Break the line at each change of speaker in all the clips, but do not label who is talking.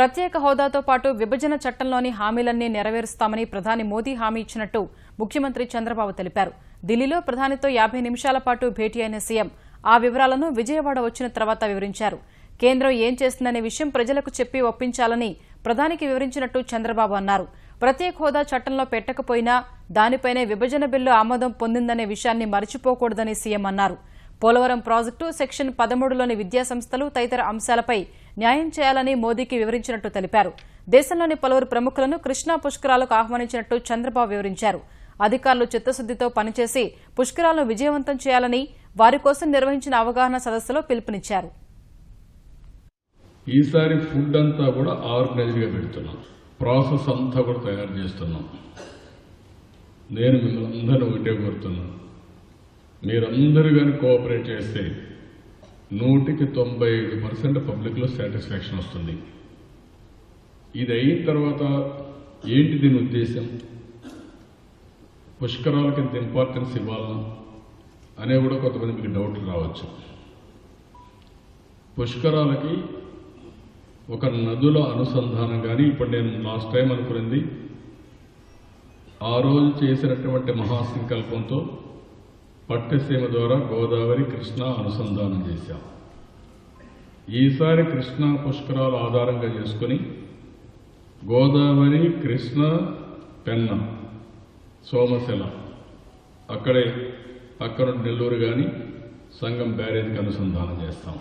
ప్రత్యేక హోదాతో పాటు విభజన చట్టంలోని హామీలన్నీ నెరవేరుస్తామని ప్రధాని మోదీ హామీ ఇచ్చినట్టు ముఖ్యమంత్రి చంద్రబాబు తెలిపారు. ఢిల్లీలో ప్రధానితో యాభై నిమిషాల పాటు భేటీ అయిన సీఎం ఆ వివరాలను విజయవాడ వచ్చిన తర్వాత వివరించారు. కేంద్రం ఏం చేస్తుందనే విషయం ప్రజలకు చెప్పి ఒప్పించాలని ప్రధానికి వివరించినట్టు చంద్రబాబు అన్నారు. ప్రత్యేక హోదా చట్టంలో పెట్టకపోయినా దానిపైనే విభజన బిల్లు ఆమోదం పొందిందనే విషయాన్ని మర్చిపోకూడదని సీఎం అన్నారు. పోలవరం ప్రాజెక్టు సెక్షన్ పదమూడులోని విద్యాసంస్థలు తదితర అంశాలపై న్యాయం చేయాలని మోదీకి వివరించినట్టు తెలిపారు. దేశంలోని పలువురు ప్రముఖులను కృష్ణా పుష్కరాలకు ఆహ్వానించినట్టు చంద్రబాబు వివరించారు. అధికారులు చిత్తశుద్దితో పనిచేసి పుష్కరాలను విజయవంతం చేయాలని వారి కోసం నిర్వహించిన అవగాహన సదస్సులో పిలుపునిచ్చారు.
ఈసారి ఫుడ్ అంతా కూడా ఆర్గనైజ్డ్గా పెడుతున్నాం. ప్రాసెస్ అంతా కూడా తయారు చేస్తున్నాం. నేను మిమ్మల్ని అందరిని ఒకటే కోరుతున్నాను. మీరందరూ కానీ కోఆపరేట్ చేస్తే నూటికి తొంభై ఐదు పర్సెంట్ పబ్లిక్లో సాటిస్ఫాక్షన్ వస్తుంది. ఇది అయిన తర్వాత ఏంటి దీని ఉద్దేశం? పుష్కరాలకి ఇంత ఇంపార్టెన్స్ ఇవ్వాలా అనే కూడా కొంతమంది మీకు డౌట్లు రావచ్చు. పుష్కరాలకి ఒక నదుల అనుసంధానం కానీ ఇప్పుడు నేను లాస్ట్ టైం అనుకున్నది ఆ రోజు చేసినటువంటి మహాసంకల్పంతో పట్టిసీమ ద్వారా గోదావరి కృష్ణ అనుసంధానం చేశాం. ఈసారి కృష్ణా పుష్కరాలు ఆధారంగా చేసుకుని గోదావరి కృష్ణ పెన్న సోమశిల అక్కడే అక్కడ నెల్లూరు కానీ సంఘం బ్యారేజ్కి అనుసంధానం చేస్తాం.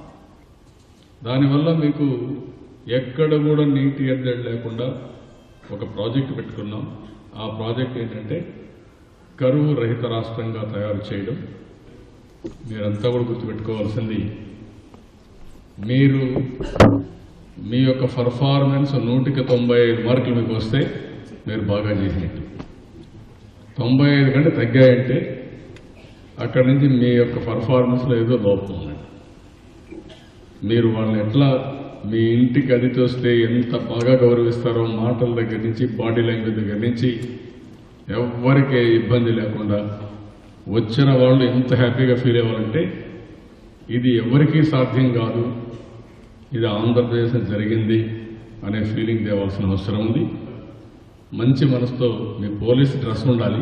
దానివల్ల మీకు ఎక్కడ కూడా నీటి ఎద్దడి లేకుండా ఒక ప్రాజెక్ట్ పెట్టుకున్నాం. ఆ ప్రాజెక్ట్ ఏంటంటే కరువు రహిత రాష్ట్రంగా తయారు చేయడం మీరంతా కూడా గుర్తుపెట్టుకోవాల్సింది. మీరు మీ యొక్క పర్ఫార్మెన్స్ నూటికి తొంభై ఐదు మార్కులు మీకు వస్తే మీరు బాగా చేసినట్టు. తొంభై ఐదు కంటే తగ్గాయంటే అక్కడి నుంచి మీ యొక్క పర్ఫార్మెన్స్లో ఏదో లోపం ఉన్నది మీరు వాళ్ళని ఎట్లా మీ ఇంటికి అతిథి వస్తే ఎంత బాగా గౌరవిస్తారో మాటల దగ్గర నుంచి బాడీ లాంగ్వేజ్ దగ్గర నుంచి ఎవ్వరికి ఇబ్బంది లేకుండా వచ్చిన వాళ్ళు ఎంత హ్యాపీగా ఫీల్ అవ్వాలంటే ఇది ఎవరికీ సాధ్యం కాదు ఇది ఆంధ్రప్రదేశ్ జరిగింది అనే ఫీలింగ్ తేవాల్సిన అవసరం ఉంది. మంచి మనసుతో మీ పోలీస్ డ్రెస్ ఉండాలి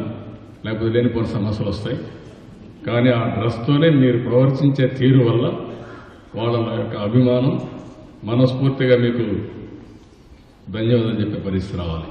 లేకపోతే లేనిపోయిన సమస్యలు వస్తాయి. కానీ ఆ డ్రెస్తోనే మీరు ప్రవర్తించే తీరు వల్ల వాళ్ళ యొక్క అభిమానం మనస్ఫూర్తిగా మీకు ధన్యవాదాలు చెప్పే పరిస్థితి రావాలి.